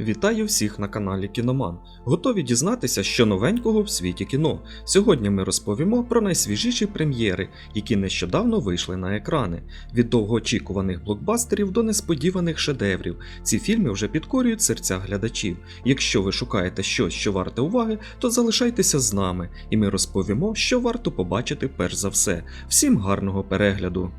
Вітаю всіх на каналі Кіноман. Готові дізнатися, що новенького в світі кіно. Сьогодні ми розповімо про найсвіжіші прем'єри, які нещодавно вийшли на екрани. Від довгоочікуваних блокбастерів до несподіваних шедеврів. Ці фільми вже підкорюють серця глядачів. Якщо ви шукаєте щось, що варте уваги, то залишайтеся з нами, і ми розповімо, що варто побачити перш за все. Всім гарного перегляду!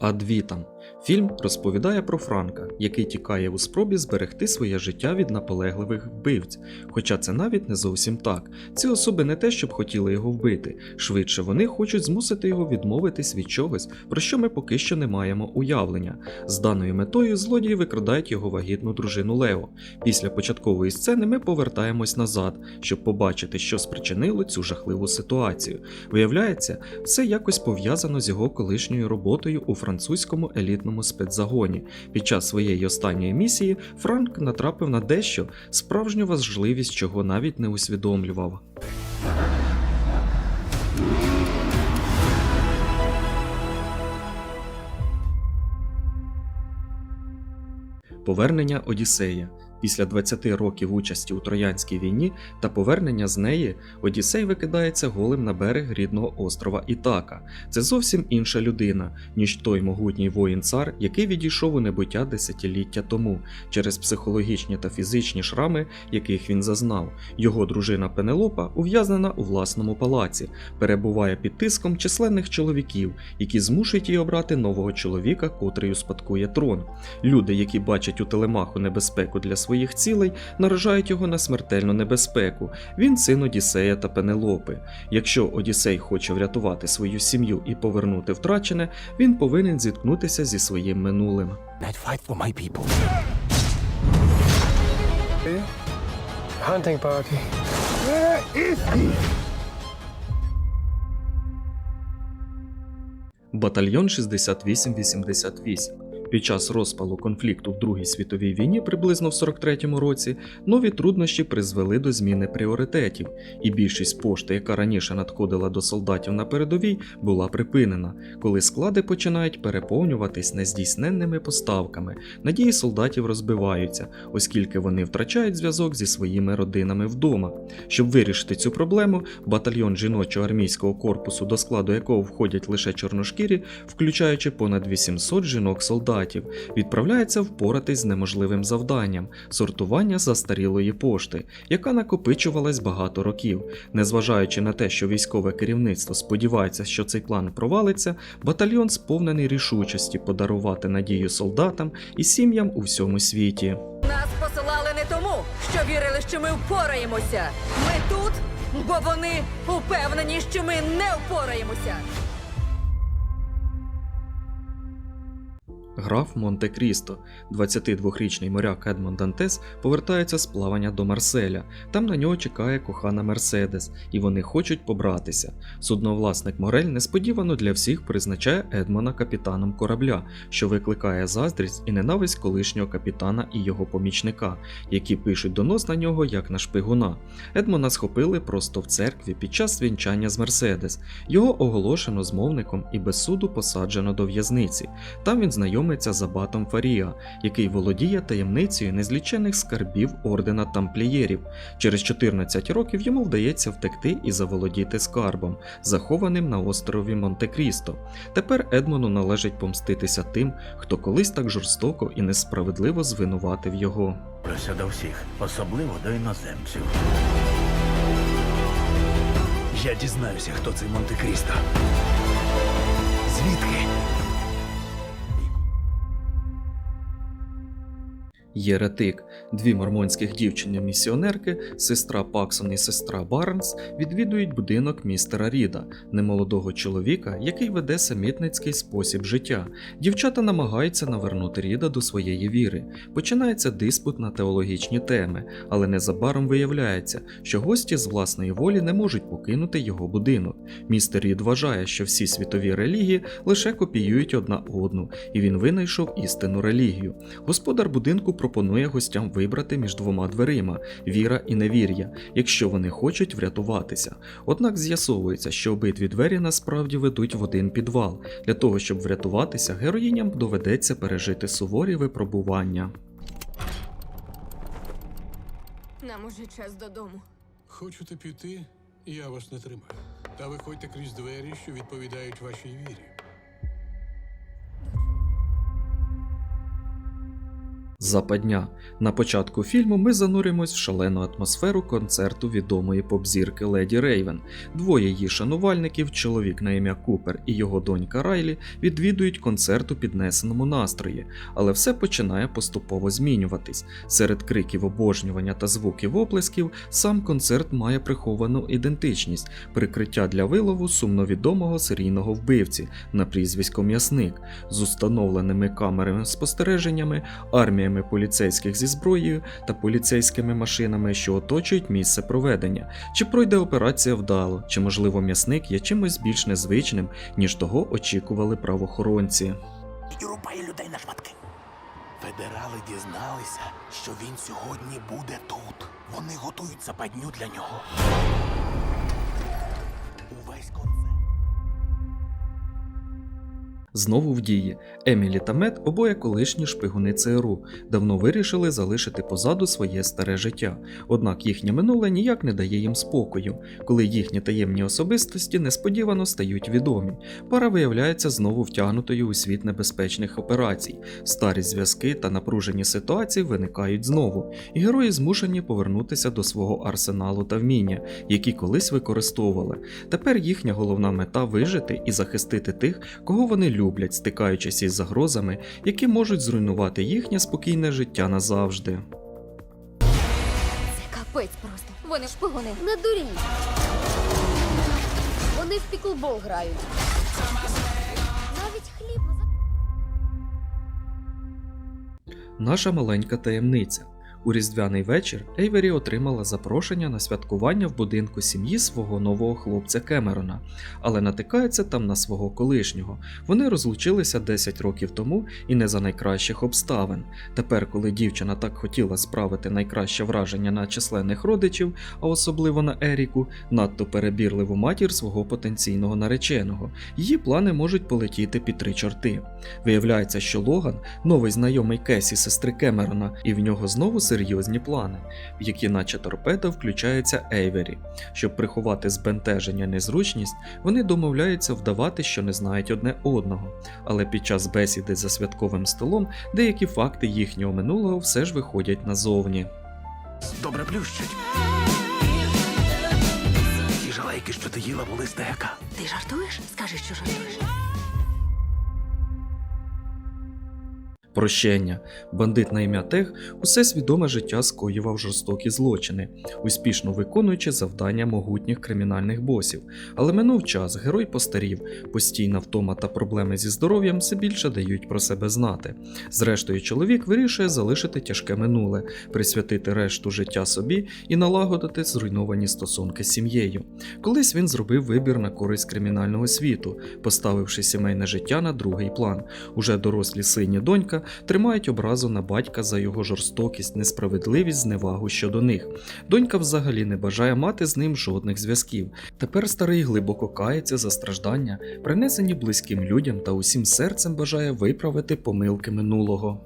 Адвітам. Фільм розповідає про Франка, який тікає у спробі зберегти своє життя від наполегливих вбивць. Хоча це навіть не зовсім так. Ці особи не те, щоб хотіли його вбити. Швидше вони хочуть змусити його відмовитись від чогось, про що ми поки що не маємо уявлення. З даною метою злодії викрадають його вагітну дружину Лео. Після початкової сцени ми повертаємось назад, щоб побачити, що спричинило цю жахливу ситуацію. Виявляється, все якось пов'язано з його колишньою роботою у французькому елітному спецзагоні. Під час своєї останньої місії Франк натрапив на дещо справжню важливість, чого навіть не усвідомлював. Повернення Одіссея. Після 20 років участі у Троянській війні та повернення з неї Одіссей викидається голим на берег рідного острова Ітака. Це зовсім інша людина, ніж той могутній воїн-цар, який відійшов у небуття десятиліття тому через психологічні та фізичні шрами, яких він зазнав. Його дружина Пенелопа ув'язнена у власному палаці, перебуває під тиском численних чоловіків, які змушують її обрати нового чоловіка, котрий успадкує трон. Люди, які бачать у телемаху небезпеку для своїх цілей, наражають його на смертельну небезпеку. Він син Одіссея та Пенелопи. Якщо Одіссей хоче врятувати свою сім'ю і повернути втрачене, він повинен зіткнутися зі своїм минулим. For my people. Hunting party. Батальйон 6888. Під час розпалу конфлікту в Другій світовій війні приблизно в 43-му році нові труднощі призвели до зміни пріоритетів, і більшість пошти, яка раніше надходила до солдатів на передовій, була припинена, коли склади починають переповнюватись нездійсненними поставками. Надії солдатів розбиваються, оскільки вони втрачають зв'язок зі своїми родинами вдома. Щоб вирішити цю проблему, батальйон жіночого армійського корпусу, до складу якого входять лише чорношкірі, включаючи понад 800 жінок-солдатів, відправляється впоратись з неможливим завданням сортування застарілої пошти, яка накопичувалась багато років. Незважаючи на те, що військове керівництво сподівається, що цей план провалиться, батальйон сповнений рішучості подарувати надію солдатам і сім'ям у всьому світі. Нас посилали не тому, що вірили, що ми впораємося. Ми тут, бо вони упевнені, що ми не впораємося. Граф Монте-Крісто, 22-річний моряк Едмон Дантес, повертається з плавання до Марселя. Там на нього чекає кохана Мерседес, і вони хочуть побратися. Судновласник Морель несподівано для всіх призначає Едмона капітаном корабля, що викликає заздрість і ненависть колишнього капітана і його помічника, які пишуть донос на нього як на шпигуна. Едмона схопили просто в церкві під час вінчання з Мерседес. Його оголошено змовником і без суду посаджено до в'язниці. Там він знайомиться з абатом Фарія, який володіє таємницею незлічених скарбів ордена тамплієрів. Через 14 років йому вдається втекти і заволодіти скарбом, захованим на острові Монте-Крісто. Тепер Едмону належить помститися тим, хто колись так жорстоко і несправедливо звинуватив його. Прося до всіх, особливо до іноземців. Я дізнаюся, хто цей Монте-Крісто. Звідки? Єретик, дві мормонських дівчини-місіонерки, сестра Паксон і сестра Барнс, відвідують будинок містера Ріда, немолодого чоловіка, який веде самітницький спосіб життя. Дівчата намагаються навернути Ріда до своєї віри. Починається диспут на теологічні теми, але незабаром виявляється, що гості з власної волі не можуть покинути його будинок. Містер Рід вважає, що всі світові релігії лише копіюють одна одну, і він винайшов істинну релігію. Господар будинку пропонує гостям вибрати між двома дверима віра і невір'я, якщо вони хочуть врятуватися. Однак з'ясовується, що обидві двері насправді ведуть в один підвал. Для того, щоб врятуватися, героїням доведеться пережити суворі випробування. Нам уже час додому. Хочете піти, я вас не тримаю. Та виходьте крізь двері, що відповідають вашій вірі. Западня. На початку фільму ми зануримось в шалену атмосферу концерту відомої поп-зірки Леді Рейвен. Двоє її шанувальників, чоловік на ім'я Купер і його донька Райлі, відвідують концерт у піднесеному настрої, але все починає поступово змінюватись. Серед криків обожнювання та звуків оплесків сам концерт має приховану ідентичність, прикриття для вилову сумновідомого серійного вбивці на прізвисько М'ясник з установленими камерами спостереженнями, арміями поліцейських зі зброєю та поліцейськими машинами, що оточують місце проведення. Чи пройде операція вдало, чи можливо м'ясник є чимось більш незвичним, ніж того очікували правоохоронці. І рубає людей на шматки. Федерали дізналися, що він сьогодні буде тут. Вони готують западню для нього. Знову в дії. Емілі та Мет, обоє колишні шпигуни ЦРУ, давно вирішили залишити позаду своє старе життя. Однак їхнє минуле ніяк не дає їм спокою, коли їхні таємні особистості несподівано стають відомі. Пара виявляється знову втягнутою у світ небезпечних операцій. Старі зв'язки та напружені ситуації виникають знову, і герої змушені повернутися до свого арсеналу та вміння, які колись використовували. Тепер їхня головна мета вижити і захистити тих, кого вони люблять, стикаючись із загрозами, які можуть зруйнувати їхнє спокійне життя назавжди. Це капець просто. Вони шпигуни. Не дуріть. Вони в піклбол грають. Навіть хліб Наша маленька таємниця. У різдвяний вечір Ейвері отримала запрошення на святкування в будинку сім'ї свого нового хлопця Кемерона, але натикається там на свого колишнього. Вони розлучилися 10 років тому і не за найкращих обставин. Тепер, коли дівчина так хотіла справити найкраще враження на численних родичів, а особливо на Еріку, надто перебірливу матір свого потенційного нареченого, її плани можуть полетіти під три чорти. Виявляється, що Логан новий знайомий Кесі сестри Кемерона, і в нього знову серйозні плани, в які, наче торпеда, включається Ейвері. Щоб приховати збентеження незручність, вони домовляються вдавати, що не знають одне одного. Але під час бесіди за святковим столом деякі факти їхнього минулого все ж виходять назовні. Добре плющить. Ті жалейки, що ти їла, були стека. Ти жартуєш? Скажи, що жартуєш. Прощення. Бандит на ім'я Тег усе свідоме життя скоював жорстокі злочини, успішно виконуючи завдання могутніх кримінальних босів. Але минув час, герой постарів, постійна втома та проблеми зі здоров'ям все більше дають про себе знати. Зрештою, чоловік вирішує залишити тяжке минуле, присвятити решту життя собі і налагодити зруйновані стосунки з сім'єю. Колись він зробив вибір на користь кримінального світу, поставивши сімейне життя на другий план. Уже дорослі сині донька тримають образу на батька за його жорстокість, несправедливість, зневагу щодо них. Донька взагалі не бажає мати з ним жодних зв'язків. Тепер старий глибоко кається за страждання, принесені близьким людям та усім серцем бажає виправити помилки минулого.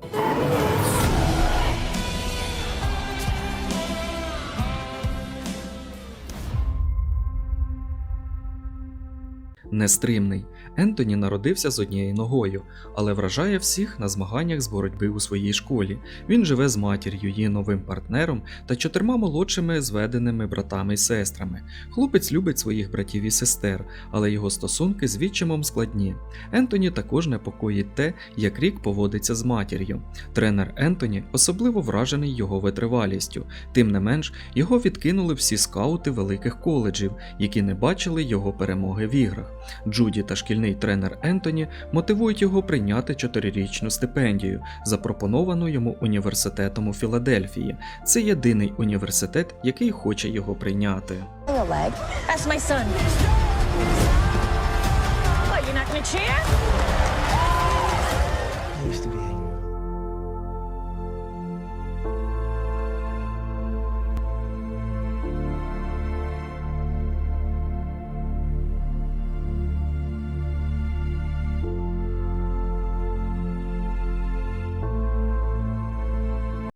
Нестримний. Ентоні народився з однією ногою, але вражає всіх на змаганнях з боротьби у своїй школі. Він живе з матір'ю, її новим партнером та чотирма молодшими зведеними братами і сестрами. Хлопець любить своїх братів і сестер, але його стосунки з відчимом складні. Ентоні також непокоїть те, як рік поводиться з матір'ю. Тренер Ентоні особливо вражений його витривалістю. Тим не менш, його відкинули всі скаути великих коледжів, які не бачили його перемоги в іграх. Джуді та шкільний тренер Ентоні мотивують його прийняти чотирирічну стипендію, запропоновану йому університетом у Філадельфії. Це єдиний університет, який хоче його прийняти. That's my son. What, you're not gonna cheer?